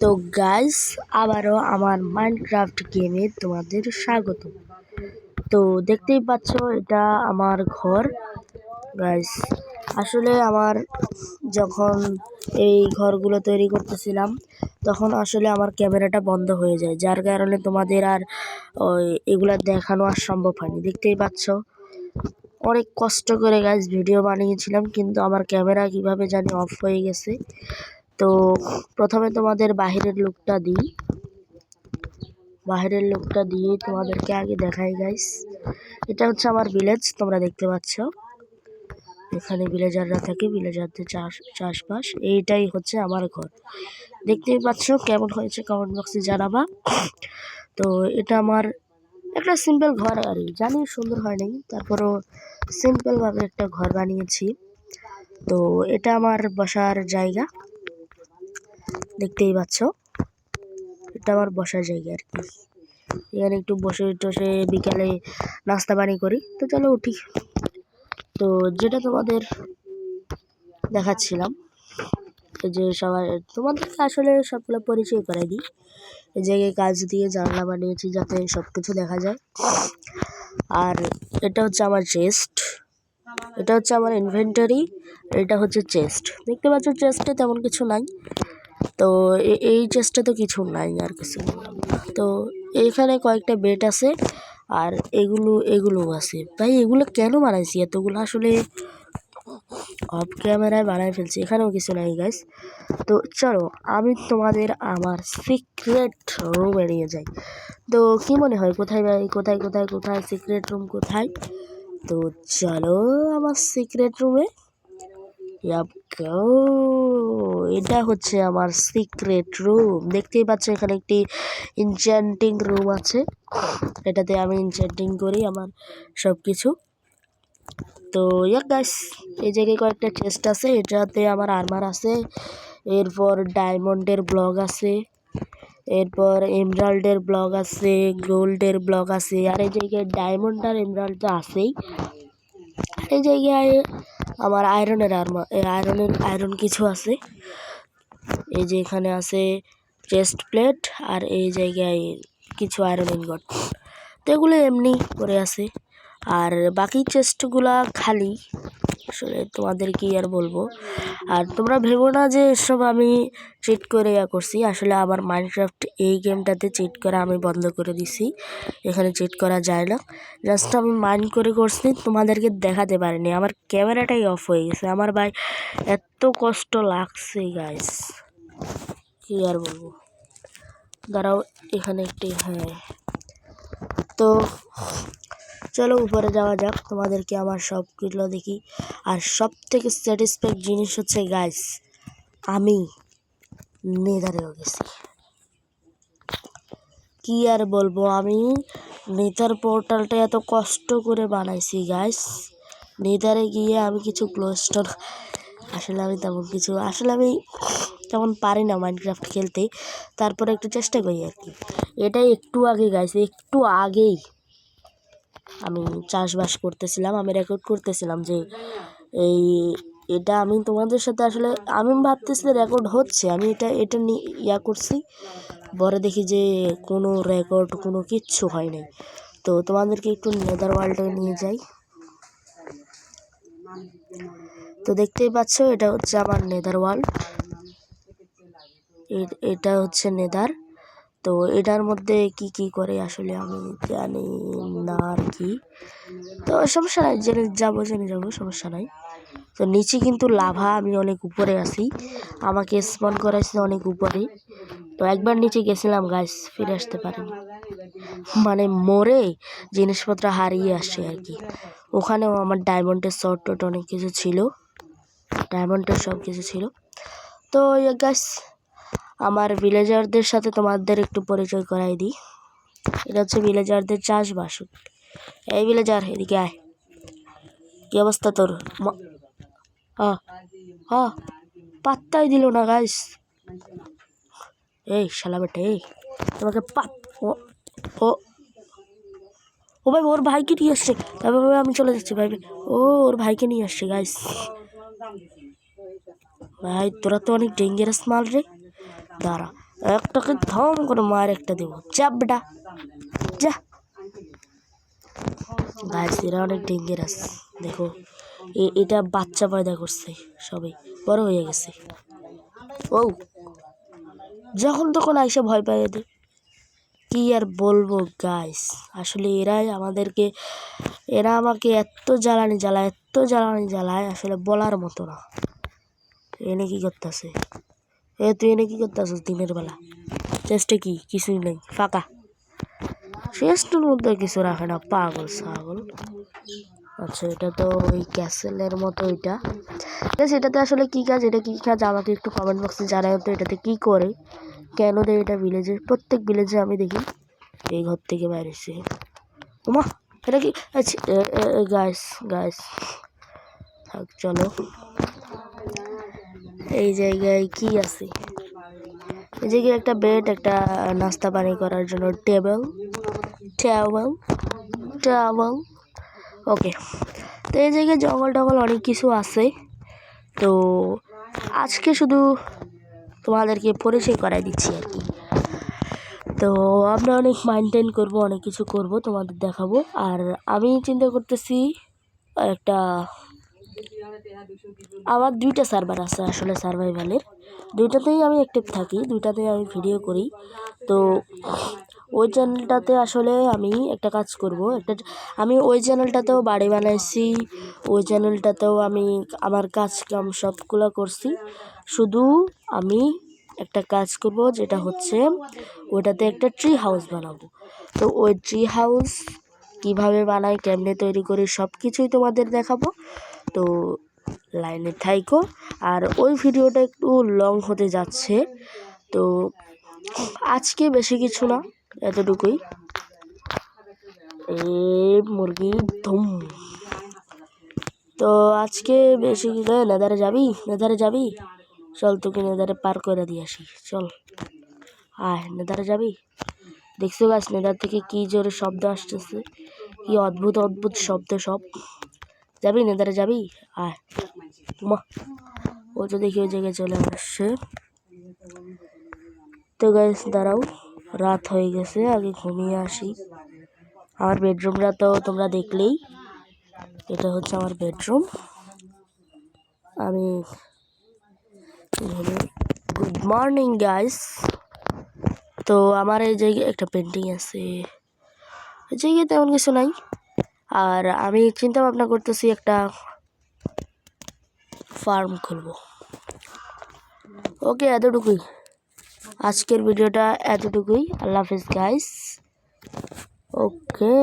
তো গাইস আবারও আমার মাইনক্রাফট গেমে তোমাদের স্বাগত। তো দেখতেই পাচ্ছ, এটা আমার ঘর। গাইস আসলে আমার যখন এই ঘরগুলো তৈরি করতেছিলাম, তখন আসলে আমার ক্যামেরাটা বন্ধ হয়ে যায়। যার কারণে তোমাদের আর ওই এগুলা দেখানো আর সম্ভব হয়নি। দেখতেই পাচ্ছ, অনেক কষ্ট করে গাইস ভিডিও বানিয়েছিলাম, কিন্তু আমার ক্যামেরা কীভাবে জানি অফ হয়ে গেছে। তো প্রথমে তোমাদের বাহিরের লুকটা দিই। বাহিরের লুকটা দিয়ে তোমাদেরকে আগে দেখাই গাইস এটা হচ্ছে আমার ভিলেজ তোমরা দেখতে পাচ্ছ। এখানে ভিলেজাররা থাকে ভিলেজারদের চাষ, চাষবাস। এইটাই হচ্ছে আমার ঘর। দেখতেই পাচ্ছ কেমন হয়েছে কমেন্ট বক্সে জানাবা। তো এটা আমার একটা সিম্পল ঘর আর জানি সুন্দর হয় নাই, তারপরও সিম্পলভাবে একটা ঘর বানিয়েছি। তো এটা আমার বসার জায়গা। দেখতেই পাচ্ছ। এটা আমার বসার জায়গা আর কি। এখানে একটু বসে টসে বিকালে নাস্তা পানি করি। তো চলো উঠি। তো যেটা তোমাদের দেখাচ্ছিলাম যে সবাই তোমাদেরকে আসলে সবগুলো পরিচয় করে দিই। এই জায়গায় কাজ দিয়ে জানলা বানিয়েছি যাতে সব কিছু দেখা যায়। আর এটা হচ্ছে আমার চেস্ট। এটা হচ্ছে আমার ইনভেন্টারি এটা হচ্ছে চেস্ট। দেখতে পাচ্ছ, চেস্টে তেমন কিছু নাই। তো এই চেষ্টা তো কিছু নাই আর কিছু তো এখানে কয়েকটা বেড আছে আর এগুলো এগুলো আছে। ভাই, এগুলো কেন বানাইছি এতগুলো? আসলে অফ ক্যামেরায় বানাই ফেলছি, এখানেও কিছু নাই গাইস তো চলো, আমি তোমাদের আমার সিক্রেট রুমে নিয়ে যাই। তো কী মনে হয়, কোথায় ভাই কোথায় কোথায় কোথায় সিক্রেট রুম কোথায়? তো চলো আমার সিক্রেট রুমে এটা হচ্ছে আমার সিক্রেট রুম দেখতেই পাচ্ছ এখানে একটি ইনচ্যান্টিং রুম আছে। এটাতে আমি ইনচ্যান্টিং করি আমার সব কিছু তো ইয়াক গাইস এই জায়গায় কয়েকটা চেস্ট আছে। এটাতে আমার আর্মার আছে। এরপর ডায়মন্ডের ব্লগ আছে। এরপর এমরাল্ডের ব্লগ আছে গোল্ডের ব্লগ আছে। আর এই জায়গায় ডায়মন্ড আর এমরাল্ড তো আছেই। এই জায়গায় আমার আয়রনের আর্মা আয়রনের, আয়রন কিছু আছে। এই যে এখানে আছে চেস্ট প্লেট আর এই জায়গায় কিছু আয়রন ইনগট তো এগুলো এমনি করে আছে। আর বাকি চেস্টগুলা খালি। আসলে তোমাদের কি আর বলব? আর তোমরা ভেবো না যে এসব আমি চিট করে ইয়া করছি। আসলে আমার মাইনক্রাফট এই গেমটাতে চিট করা আমি বন্ধ করে দিছি। এখানে চিট করা যায় না। জাস্ট আমি মাইন্ড করে করছি, তোমাদেরকে দেখাতে পারিনি। আমার ক্যামেরাটাই অফ হয়ে গেছে। আমার ভাই এত কষ্ট লাগছে গাইস কি আর বলব? দাঁড়াও, এখানে একটি হ্যাঁ। তো চলো উপরে যাওয়া যাক, তোমাদেরকে আমার সবগুলো দেখি। আর সব থেকে স্যাটিসফাইড জিনিস হচ্ছে গাইস আমি নেদারেও গেছি। কি আর বলব, আমি নেতার পোর্টালটা এত কষ্ট করে বানাইছি গাইস নেতারে গিয়ে আমি কিছু ক্লোস্টর আসলে আমি তেমন কিছু, আসলে আমি তেমন পারি না মাইনক্রাফট খেলতে। তারপরে একটু চেষ্টা করি আর কি। এটাই একটু আগে গাইছে একটু আগেই আমি চাষবাস করতেছিলাম, আমি রেকর্ড করতেছিলাম যে এই এটা আমি তোমাদের সাথে আসলে, আমি ভাবতেছি যে রেকর্ড হচ্ছে, আমি এটা এটা নিয়ে ইয়া করছি। পরে দেখি যে কোনো রেকর্ড কোনো কিচ্ছু হয় নাই। তো তোমাদেরকে একটু নেদার ওয়ার্ল্ডে নিয়ে যাই। তো দেখতেই পাচ্ছ, এটা হচ্ছে আমার নেদার ওয়ার্ল্ড এটা হচ্ছে নেদার তো এটার মধ্যে কি কি করে আসলে আমি জানি না আর কি। তো সমস্যা নাই, জেনে যাব জেনে যাব, সমস্যা নাই। তো নিচে কিন্তু লাভা, আমি অনেক উপরে আছি। আমাকে স্পন করাইছে অনেক উপরে। তো একবার নিচে গেছিলাম গাছ ফিরে আসতে পারিনি। মানে মরে জিনিসপত্র হারিয়ে আসছে আর কি। ওখানেও আমার ডায়মন্ডের শর্ট অনেক কিছু ছিল। ডায়মন্ডের সব কিছু ছিল। তো গাছ আমার ভিলেজারদের সাথে তোমাদের একটু পরিচয় করাই দিই। এটা হচ্ছে ভিলেজারদের চাষবাস। এই ভিলেজার এদিকে আয়। কী অবস্থা তোর? হ্যাঁ পাত্তাই দিল না গাইস এই শালা বেটা, এই, তোমাকে পাত, ও ও ও ভাই, ওর ভাইকে নিয়ে আসছে। ভাই, আমি চলে যাচ্ছি, ভাই ও, ওর ভাইকে নিয়ে আসছে গাইস ভাই, তোরা তো অনেক ডেঞ্জারাস মাল রে। দাঁড়া। একটাকে ধম করে মার, একটা দেবো। চাপডা যা। গাছ এরা অনেক ডেঞ্জারাস দেখো এটা বাচ্চা পয়দা করছে সবাই বড় হয়ে গেছে। ও যখন তখন আইসা ভয় পাই এদের। কি আর বলব গাইস আসলে এরাই আমাদেরকে, এরা আমাকে এত জ্বালানি জ্বালায়, এত জ্বালানি জ্বালায়, আসলে বলার মতো না। এনে কি করতেছে? এ, তুই এনে কি করতেছিস দিনের বেলা? চেষ্টা কি? কিছুই নেই, ফাঁকা। চেষ্টার মধ্যে কিছু রাখে না, পাগল ছাগল। আচ্ছা এটা তো ওই ক্যাসেলের মতো এটা। এটাতে আসলে কী কাজ? এটা কী কাজ? আমাকে একটু কমেন্ট বক্সে জানাই তো এটাতে কী করে। কেন দেয় এটা ভিলেজে প্রত্যেক ভিলেজে আমি দেখি। এই ঘর থেকে বাইরে এসে ওমা, এটা কি? আচ্ছা গাইস গাইস থাক, চলো। এই জায়গায় কি আছে? এই জায়গায় একটা বেড একটা নাস্তা পানি করার জন্য টেবিল টেবিল টেবিল ওকে তো এই জায়গায় জঙ্গল টঙ্গল অনেক কিছু আছে। তো আজকে শুধু তোমাদেরকে পরিচয় করাই দিচ্ছি আর কি। তো আমরা অনেক মাইন্টেন করব, অনেক কিছু করব, তোমাদের দেখাবো। আর আমি চিন্তা করতেছি, একটা আমার দুইটা সার্ভার আছে আসলে সার্ভাইভালের দুইটাতেই আমি অ্যাক্টিভ থাকি, দুইটাতেই আমি ভিডিও করি। তো ওই চ্যানেলটাতে আসলে আমি একটা কাজ করব, একটা আমি ওই চ্যানেলটাতেও বাড়ি বানাইছি, ওই চ্যানেলটাতেও আমি আমার কাজ কাম সবগুলো করছি। শুধু আমি একটা কাজ করব, যেটা হচ্ছে ওটাতে একটা ট্রি হাউস বানাবো। তো ওই ট্রি হাউস কীভাবে বানাই, কেমনে তৈরি করি সব কিছুই তোমাদের দেখাবো। তো লাইনে থাইকো। আর ওই ভিডিওটা একটু লং হতে যাচ্ছে। তো আজকে বেশি কিছু না, এতটুকুই। এ মুরগি ধুম। তো আজকে বেশি কিছু নেদারে যাবি? নেদারে যাবি? চল তোকে নেদারে পার করে দিয়ে আসি। চল। আয়, নেদারে যাবি? দেখছ গাছ নেদার থেকে কি জোরে শব্দ আসতেছে? কি অদ্ভুত অদ্ভুত শব্দ সব। যাবি নেদারে যাবি? আয়। মা, ও তো দেখি ওই জায়গায় চলে আসছে তো গাইস দাঁড়াও, রাত হয়ে গেছে, আগে ঘুমিয়ে আসি। আমার বেডরুমটা তো তোমরা দেখলেই, এটা হচ্ছে আমার বেডরুম আমি গুড মর্নিং গাইস তো আমার এই জায়গায় একটা পেন্টিং আছে। এই জায়গায় তেমন কিছু নাই। আর আমি চিন্তা ভাবনা করতেছি একটা ফার্ম খুলব। ওকে এতটুকুই। আজকের ভিডিওটা এতটুকুই। আল্লাহ হাফিজ গাইস ওকে